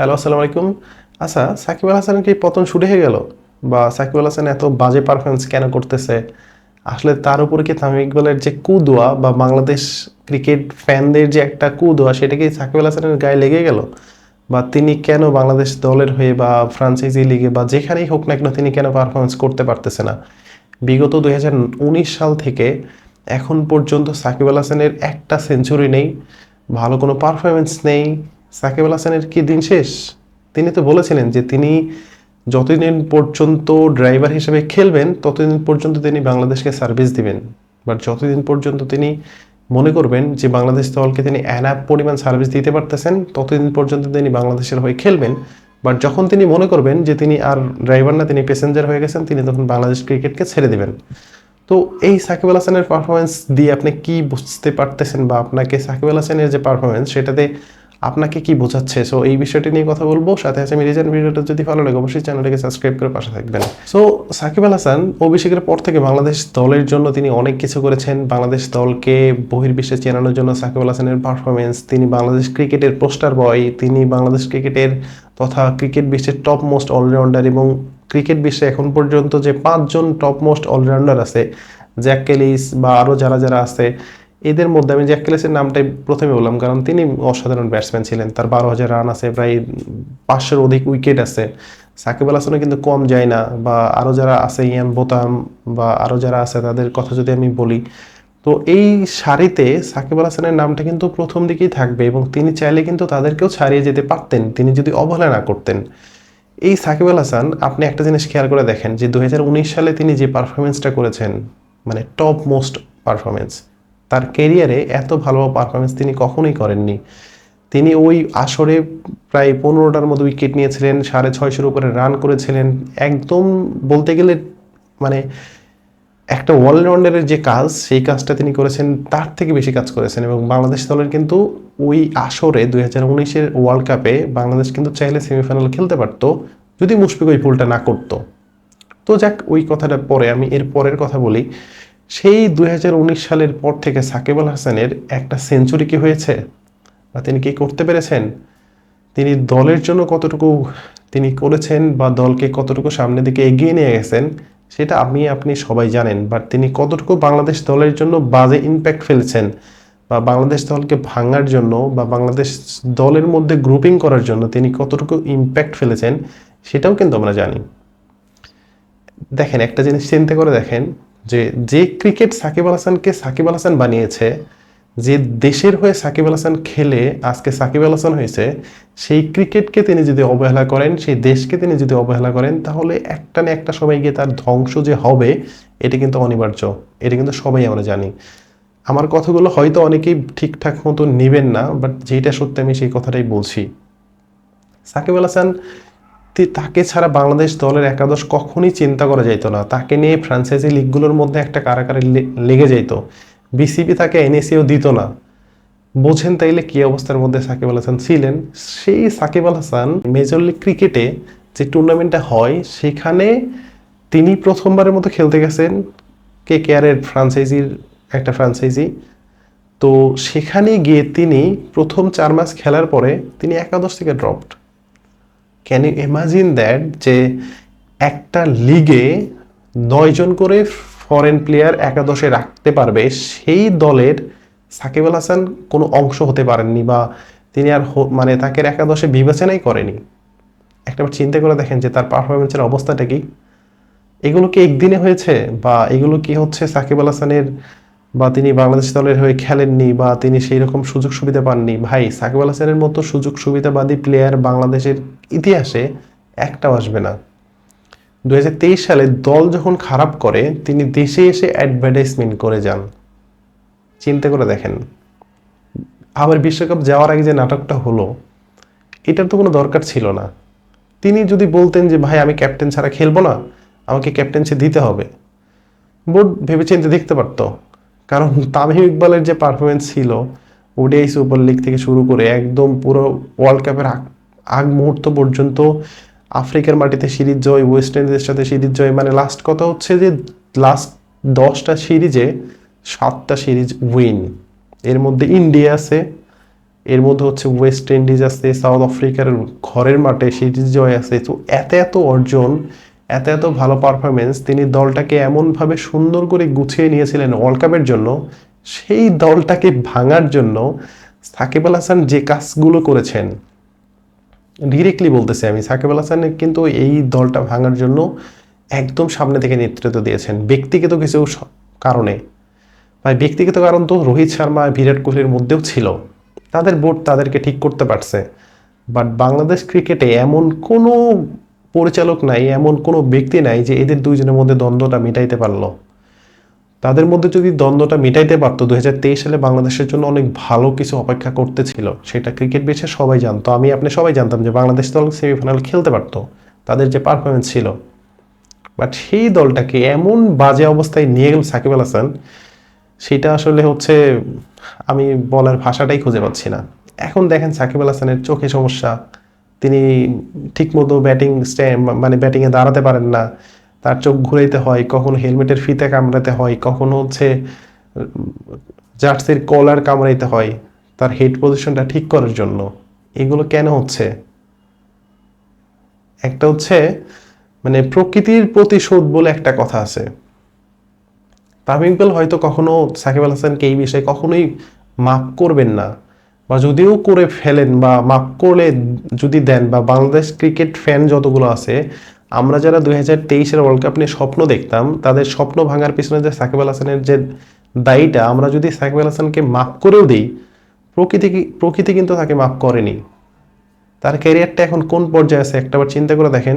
Hello, আসসালামু আলাইকুম। আচ্ছা সাকিব আল হাসানের কি পতন শুরু হয়ে গেল? বা সাকিব আল হাসান এত বাজে পারফরমেন্স কেন করতেছে? আসলে তার উপরে কি তামিম ইকবালের যে কুদোয়া বা বাংলাদেশ ক্রিকেট ফ্যানদের যে একটা কুদোয়া, সেটা কি সাকিব আল হাসানের গায়ে লেগে গেল? বা তিনি কেন বাংলাদেশ দলের হয়ে বা ফ্রান্সাইজি লিগে বা যেখানেই হোক না কেন তিনি কেন পারফরমেন্স করতে পারতেছে না? বিগত দু হাজার উনিশ সাল থেকে এখন পর্যন্ত সাকিব আল হাসানের একটা সেঞ্চুরি নেই, ভালো কোনো পারফরমেন্স নেই সাকিব আল হাসানের কি দিন শেষ? তিনি তো বলেছিলেন যে তিনি যতদিন পর্যন্ত ড্রাইভার হিসেবে খেলবেন, ততদিন পর্যন্ত তিনি বাংলাদেশকে সার্ভিস দিবেন। বাট যতদিন পর্যন্ত তিনি মনে করবেন যে বাংলাদেশ দলকে তিনি অ্যানাপ পরিমাণ সার্ভিস দিতে পারতেছেন, ততদিন পর্যন্ত তিনি বাংলাদেশের হয়ে খেলবেন। বাট যখন তিনি মনে করবেন যে তিনি আর ড্রাইভার না, তিনি প্যাসেঞ্জার হয়ে গেছেন, তিনি তখন বাংলাদেশ ক্রিকেটকে ছেড়ে দেবেন। তো এই সাকিব আল হাসানের পারফরমেন্স দিয়ে আপনি কি বুঝতে পারতেছেন বা আপনাকে সাকিব আল হাসানের যে পারফরমেন্স সেটাতে আপনাকে কি বোঝাচ্ছে? সো এই বিষয়টি নিয়ে কথা বলব। সাথে আছে আমি ভিডিওটা যদি ভালো লাগে, অবশ্যই চ্যানেলটাকে সাবস্ক্রাইব করে পাশে থাকবেন। সো সাকিব আল হাসান অভিষেকের পর থেকে বাংলাদেশ দলের জন্য তিনি অনেক কিছু করেছেন। বাংলাদেশ দলকে বহির্বিশ্বে চেনানোর জন্য সাকিব আল হাসানের পারফরমেন্স তিনি বাংলাদেশ ক্রিকেটের পোস্টার বয় তিনি বাংলাদেশ ক্রিকেটের তথা ক্রিকেট বিশ্বের টপ মোস্ট অলরাউন্ডার এবং ক্রিকেট বিশ্বে এখন পর্যন্ত যে পাঁচজন টপ মোস্ট অলরাউন্ডার আছে জ্যাক কেলিস বা আরও যারা যারা আছে এদের মধ্যে আমি জ্যাক কেলিসের নামটাই প্রথমে বললাম, কারণ তিনি অসাধারণ ব্যাটসম্যান ছিলেন। তার বারো হাজার রান আছে, প্রায় পাঁচশোর অধিক উইকেট আছে। সাকিব আল হাসানও কিন্তু কম যায় না, বা আরও যারা আছে, ইয়ান বোতাম, বা আরও যারা আছে, তাদের কথা যদি আমি বলি, তো এই সারিতে সাকিব আল হাসানের নামটা কিন্তু প্রথম দিকেই থাকবে, এবং তিনি চাইলে কিন্তু তাদেরকেও ছাড়িয়ে যেতে পারতেন, তিনি যদি অবহেলা না করতেন। এই সাকিব আল হাসান, আপনি একটা জিনিস খেয়াল করে দেখেন যে দু হাজার উনিশ সালে তিনি যে পারফরমেন্সটা করেছেন মানে টপ মোস্ট পারফরমেন্স তার কেরিয়ারে এত ভালো পারফরমেন্স তিনি কখনোই করেননি। তিনি ওই আসরে প্রায় পনেরোটার মতো উইকেট নিয়েছিলেন, সাড়ে ছয়শোর উপরে রান করেছিলেন। একদম বলতে গেলে মানে একটা অলরাউন্ডারের যে কাজ, সেই কাজটা তিনি করেছেন, তার থেকে বেশি কাজ করেছেন এবং বাংলাদেশ দলের কিন্তু ওই আসরে দুই হাজার উনিশের ওয়ার্ল্ড কাপে বাংলাদেশ কিন্তু চাইলে সেমিফাইনাল খেলতে পারতো, যদি মুশফিক ওই ভুলটা না করতো। তো যাক, ওই কথাটা পরে, আমি এর পরের কথা বলি। সেই দু হাজার উনিশ সালের পর থেকে সাকিব আল হাসানের একটা সেঞ্চুরি কি হয়েছে? বা তিনি কি করতে পেরেছেন? তিনি দলের জন্য কতটুকু তিনি করেছেন বা দলকে কতটুকু সামনের দিকে এগিয়ে নিয়ে গেছেন, সেটা আমি, আপনি সবাই জানেন। বাট তিনি কতটুকু বাংলাদেশ দলের জন্য বাজে ইম্প্যাক্ট ফেলেছেন বা বাংলাদেশ দলকে ভাঙার জন্য বা বাংলাদেশ দলের মধ্যে গ্রুপিং করার জন্য তিনি কতটুকু ইম্প্যাক্ট ফেলেছেন, সেটাও কিন্তু আমরা জানি। দেখেন, একটা জিনিস চিন্তা করে দেখেন যে যে ক্রিকেট সাকিব আল হাসানকে সাকিব আল হাসান বানিয়েছে, যে দেশের হয়ে সাকিব আল হাসান খেলে আজকে সাকিব আল হাসান হয়েছে, সেই ক্রিকেটকে তিনি যদি অবহেলা করেন, সেই দেশকে তিনি যদি অবহেলা করেন, তাহলে একটা না একটা সময় গিয়ে তার ধ্বংস যে হবে, এটা কিন্তু অনিবার্য। এটা কিন্তু সবাই আমরা জানি। আমার কথাগুলো হয়তো অনেকেই ঠিকঠাক মতো নেবেন না বাট যেটা সত্যি আমি সেই কথাটাই বলছি। সাকিব আল হাসান তাকে ছাড়া বাংলাদেশ দলের একাদশ কখনই চিন্তা করা যাইতো না। তাকে নিয়ে ফ্রাঞ্চাইজি লিগগুলোর মধ্যে একটা কারাকারি লেগে যাইতো। বিসিবি তাকে এনএসিও দিত না। বোঝেন তাইলে কি অবস্থার মধ্যে সাকিব আল হাসান ছিলেন? সেই সাকিব আল হাসান মেজর লিগ ক্রিকেটে যে টুর্নামেন্টটা হয়, সেখানে তিনি প্রথমবারের মতো খেলতে গেছেন কে কেয়ারের ফ্রাঞ্চাইজির একটা ফ্রাঞ্চাইজি তো সেখানে গিয়ে তিনি প্রথম চার মাস খেলার পরে তিনি একাদশ থেকে dropped can you imagine that যে একটা লিগে নয়জন করে ফরেন প্লেয়ার একাদশে রাখতে পারবে, সেই দলের সাকিব আল হাসান কোনো অংশ হতে পারেননি বা তিনি আর মানে তাকে একাদশে বিবেচনাই করেনি। একটাবার চিন্তা করে দেখেন যে তার পারফরমেন্সের অবস্থাটা কি? এগুলো কি একদিনে হয়েছে বা এগুলো কি হচ্ছে সাকিব আল হাসানের বা তিনি বাংলাদেশ দলের হয়ে খেলেননি বা তিনি সেই রকম সুযোগ সুবিধা পাননি, ভাই সাকিব আল হাসানের মতো সুযোগ সুবিধাবাদী প্লেয়ার বাংলাদেশের ইতিহাসে একটাও আসবে না। দু হাজার তেইশ সালে দল যখন খারাপ করে, তিনি দেশে এসে অ্যাডভার্টাইজমেন্ট করে যান। চিন্তা করে দেখেন, আবার বিশ্বকাপ যাওয়ার আগে যে নাটকটা হলো, এটার তো কোনো দরকার ছিল না। তিনি যদি বলতেন যে, ভাই, আমি ক্যাপ্টেন ছাড়া খেলব না, আমাকে ক্যাপ্টেন্সি দিতে হবে। বোর্ড ভেবেচিন্তে দেখতে পারতো। কারণ তামিম ইকবালের যে পারফরমেন্স ছিল ওডিআই সুপার লিগ থেকে শুরু করে একদম পুরো ওয়ার্ল্ড কাপের আগ আগ মুহূর্ত পর্যন্ত আফ্রিকার মাটিতে সিরিজ জয় ওয়েস্ট ইন্ডিজের সাথে সিরিজ জয় মানে লাস্ট কথা হচ্ছে যে লাস্ট দশটা সিরিজে সাতটা সিরিজ উইন এর মধ্যে ইন্ডিয়া আছে, এর মধ্যে হচ্ছে ওয়েস্ট ইন্ডিজ আছে সাউথ আফ্রিকার ঘরের মাঠে সিরিজ জয় আছে। তো এত এত অর্জন এত এত ভালো পারফরমেন্স তিনি দলটাকে এমনভাবে সুন্দর করে গুছিয়ে নিয়েছিলেন ওয়ার্ল্ড কাপের জন্য, সেই দলটাকে ভাঙার জন্য সাকিব আল হাসান যে কাজগুলো করেছেন ডিরেক্টলি বলতেছি আমি, সাকিব আল হাসান কিন্তু এই দলটা ভাঙার জন্য একদম সামনে থেকে নেতৃত্ব দিয়েছেন। ব্যক্তিগত কিছু কারণে। বা ব্যক্তিগত কারণ তো রোহিত শর্মা, বিরাট কোহলির মধ্যেও ছিল। তাদের বোর্ড তাদেরকে ঠিক করতে পারছে। বাট বাংলাদেশ ক্রিকেটে এমন কোনো পরিচালক নাই, এমন কোনো ব্যক্তি নাই যে এদের দুইজনের মধ্যে দ্বন্দ্বটা মিটাইতে পারল। তাদের মধ্যে যদি দ্বন্দ্বটা মিটাইতে পারতো, দুই হাজার তেইশ সালে বাংলাদেশের জন্য অনেক ভালো কিছু অপেক্ষা করতে ছিল সেটা ক্রিকেট বেছে সবাই জানতো। আমি, আপনি সবাই জানতাম যে বাংলাদেশ দল সেমিফাইনাল খেলতে পারতো। তাদের যে পারফরমেন্স ছিল। বাট সেই দলটাকে এমন বাজে অবস্থায় নিয়ে গেল সাকিব আল হাসান, সেটা আসলে হচ্ছে আমি বলার ভাষাটাই খুঁজে পাচ্ছি না। এখন দেখেন সাকিব আল হাসানের চোখে সমস্যা। তিনি ঠিকমতো ব্যাটিং স্ট্যাম্প মানে ব্যাটিংয়ে দাঁড়াতে পারেন না। তার চোখ ঘুরাইতে হয়, কখনো হেলমেটের ফিতে কামড়াতে হয়, কখনো হচ্ছে, জার্সির কলার কামড়াইতে হয়। তার হেড পজিশনটা ঠিক করার জন্য। এগুলো কেন হচ্ছে? একটা হচ্ছে মানে প্রকৃতির প্রতিশোধ বলে একটা কথা আছে। তামিম হয়তো কখনো সাকিব আল হাসানকে এই বিষয়ে কখনোই মাফ করবেন না। বা যদিও করে ফেলেন বা মাফ করলে যদি দেন বা বাংলাদেশ ক্রিকেট ফ্যান যতগুলো আছে, আমরা যারা দুই হাজার তেইশের ওয়ার্ল্ড কাপ নিয়ে স্বপ্ন দেখতাম, তাদের স্বপ্ন ভাঙার পিছনে যে সাকিব আল হাসানের যে দায়ীটা, আমরা যদি সাকিব আল হাসানকে মাফ করেও দিই, প্রকৃতি প্রকৃতি কিন্তু তাকে মাফ করেনি। তার ক্যারিয়ারটা এখন কোন পর্যায়ে আছে একটাবার চিন্তা করে দেখেন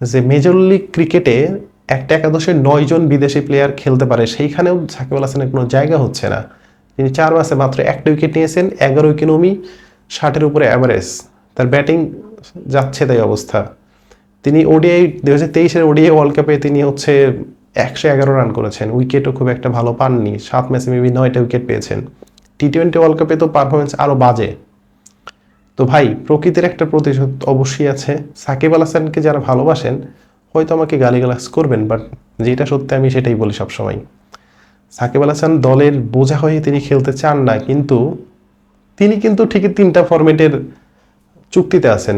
যে মেজর লিগ ক্রিকেটে একটা একাদশে নয় জন বিদেশি প্লেয়ার খেলতে পারে, সেইখানেও সাকিব আল হাসানের কোনো জায়গা হচ্ছে না। তিনি চার ম্যাচে মাত্র একটা উইকেট নিয়েছেন, এগারো ইকোনমি ষাটের উপরে অ্যাভারেজ তার ব্যাটিং যাচ্ছে তাই অবস্থা। তিনি ওডিআই দু হাজার তেইশের ওডিআই ওয়ার্ল্ড কাপে তিনি হচ্ছে একশো এগারো রান করেছেন। উইকেটও খুব একটা ভালো পাননি। সাত ম্যাচে মেবি নয়টা উইকেট পেয়েছেন। টি টোয়েন্টি ওয়ার্ল্ড কাপে তো পারফরমেন্স আরও বাজে। তো ভাই, প্রকৃতির একটা প্রতিশোধ অবশ্যই আছে। সাকিব আল হাসানকে যারা ভালোবাসেন, হয়তো আমাকে গালিগালাজ করবেন, বাট যেটা সত্যি আমি সেটাই বলি সবসময়। সাকিব আল হাসান দলের বোঝা হয়ে তিনি খেলতে চান না, কিন্তু তিনি কিন্তু ঠিকই তিনটা ফরম্যাটের চুক্তিতে আছেন।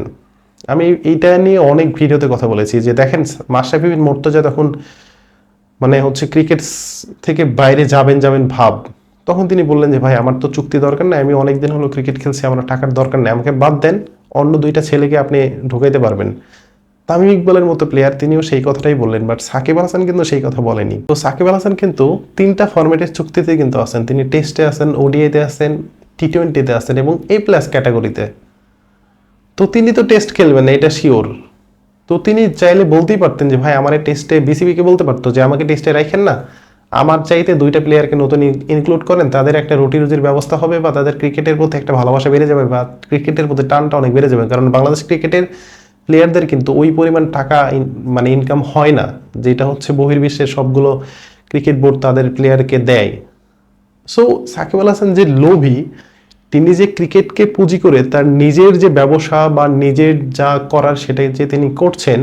আমি এইটা নিয়ে অনেক ভিডিওতে কথা বলেছি যে দেখেন, মাশরাফি বিন মোর্তজা তখন মানে হচ্ছে ক্রিকেট থেকে বাইরে যাবেন যাবেন ভাব, তখন তিনি বললেন যে, ভাই, আমার তো চুক্তি দরকার নাই, আমি অনেক দিন হলো ক্রিকেট খেলছি, আমার টাকার দরকার নেই, আমাকে বাদ দেন, অন্য দুইটা ছেলেকে আপনি ঢুকাইতে পারবেন। তামিম ইকবালের মতো প্লেয়ার তিনিও সেই কথাটাই বললেন বাট সাকিব আল হাসান কিন্তু সেই কথা বলেনি। তো সাকিব আল হাসান কিন্তু তিনটা ফরম্যাটের চুক্তিতে কিন্তু আছেন। তিনি টেস্টে আছেন ওডিআইতে আছেন টি টোয়েন্টিতে আছেন এবং এ প্লাস ক্যাটাগরিতে তো। তিনি তো টেস্ট খেলবেন না, এটা শিওর তো তিনি চাইলে বলতেই পারতেন যে, ভাই, আমার টেস্টে বিসিবিকে বলতে পারতো যে, আমাকে টেস্টে রাখেন না। আমার চাইতে দুইটা প্লেয়ারকে নতুন ইনক্লুড করেন, তাদের একটা রুটি রুজির ব্যবস্থা হবে বা তাদের ক্রিকেটের প্রতি একটা ভালোবাসা বেড়ে যাবে বা ক্রিকেটের প্রতি টানটা অনেক বেড়ে যাবে। কারণ বাংলাদেশ ক্রিকেটের প্লেয়ারদের কিন্তু ওই পরিমাণ টাকা মানে ইনকাম হয় না, যেটা হচ্ছে বহির্বিশ্বের সবগুলো ক্রিকেট বোর্ড তাদের প্লেয়ারকে দেয়। সো সাকিব আল হাসান যে লোভী, তিনি যে ক্রিকেটকে পুঁজি করে তার নিজের যে ব্যবসা বা নিজের যা করার সেটাই যে তিনি করছেন,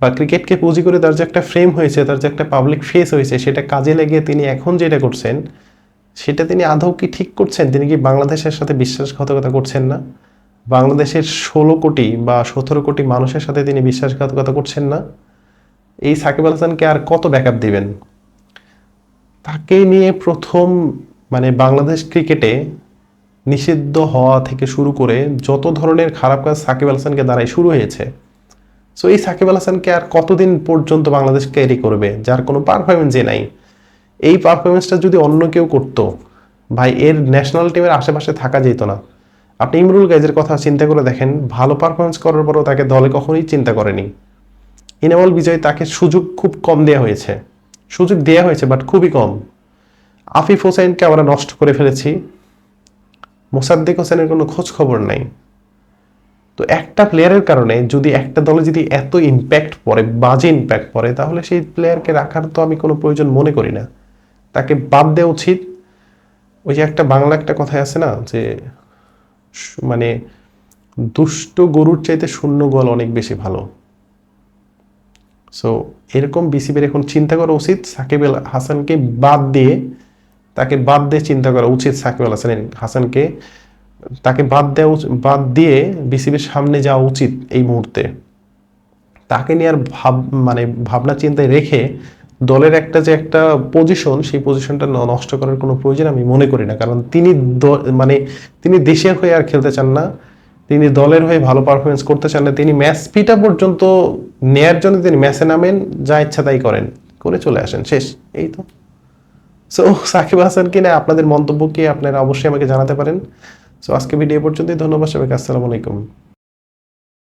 বা ক্রিকেটকে পুঁজি করে তার যে একটা ফ্রেম হয়েছে, তার যে একটা পাবলিক ফেস হয়েছে, সেটা কাজে লেগে তিনি এখন যেটা করছেন, সেটা তিনি আদৌ কি ঠিক করছেন? তিনি কি বাংলাদেশের সাথে বিশ্বাসঘাতকতা করছেন না? বাংলাদেশের ষোলো কোটি বা সতেরো কোটি মানুষের সাথে তিনি বিশ্বাসঘাতকতা করছেন না। এই সাকিব আল হাসানকে আর কত ব্যাকআপ দিবেন? তাকে নিয়ে প্রথম মানে বাংলাদেশ ক্রিকেটে নিষিদ্ধ হওয়া থেকে শুরু করে যত ধরনের খারাপ কাজ সাকিব আল হাসানকে দ্বারাই শুরু হয়েছে। সো এই সাকিব আল হাসানকে আর কতদিন পর্যন্ত বাংলাদেশ ক্যারি করবে? যার কোনো পারফরমেন্সই নাই। এই পারফরমেন্সটা যদি অন্য কেউ করতো, ভাই, এর ন্যাশনাল টিমের আশেপাশে থাকা যেত না। আপনি ইমরুল গাইজের কথা চিন্তা করে দেখেন, ভালো পারফরমেন্স করার পরও তাকে দলে কখনোই চিন্তা করেনি। ইনামল বিজয় তাকে সুযোগ খুব কম দেওয়া হয়েছে। সুযোগ দেওয়া হয়েছে বাট খুবই কম। আফিফ হোসেনকে আমরা নষ্ট করে ফেলেছি। মোসাদ্দেক হোসেনের কোনো খোঁজ খবর নাই। তো একটা প্লেয়ারের কারণে যদি একটা দলে যদি এত ইম্প্যাক্ট পড়ে, বাজে ইম্প্যাক্ট পড়ে, তাহলে সেই প্লেয়ারকে রাখার তো আমি কোনো প্রয়োজন মনে করি না। তাকে বাদ দেওয়া উচিত। ওই যে একটা বাংলা একটা কথায় আছে না, যে মানে দুষ্ট গরুর চাইতে শূন্য গোল অনেক বেশি ভালো। সো এরকম বিসিবির এখন চিন্তা করা উচিত, সাকিব আল হাসানকে বাদ দিয়ে তাকে বাদ দিয়ে চিন্তা করা উচিত সাকিব আল হাসানের হাসানকে। তাকে বাদ দেওয়া বাদ দিয়ে বিসিবির সামনে যাওয়া উচিত এই মুহূর্তে। তাকে নিয়ে আর ভাব মানে ভাবনা চিন্তায় রেখে দলের একটা যে একটা পজিশন সেই পজিশনটা নষ্ট করার কোনো প্রয়োজন আমি মনে করি না। কারণ তিনি মানে তিনি দেশের হয়ে আর খেলতে চান না। তিনি দলের হয়ে ভালো পারফরমেন্স করতে চান না। তিনি ম্যাচ ফিটা পর্যন্ত নেয়ার জন্য তিনি ম্যাচে নামেন, যা ইচ্ছা তাই করেন। করে চলে আসেন। শেষ। এই তো। সো সাকিব হাসানকে নিয়ে আপনাদের মন্তব্য কি আপনারা অবশ্যই আমাকে জানাতে পারেন। সো আজকে ভিডিও পর্যন্তই। ধন্যবাদ সবাইকে। আসসালামু আলাইকুম।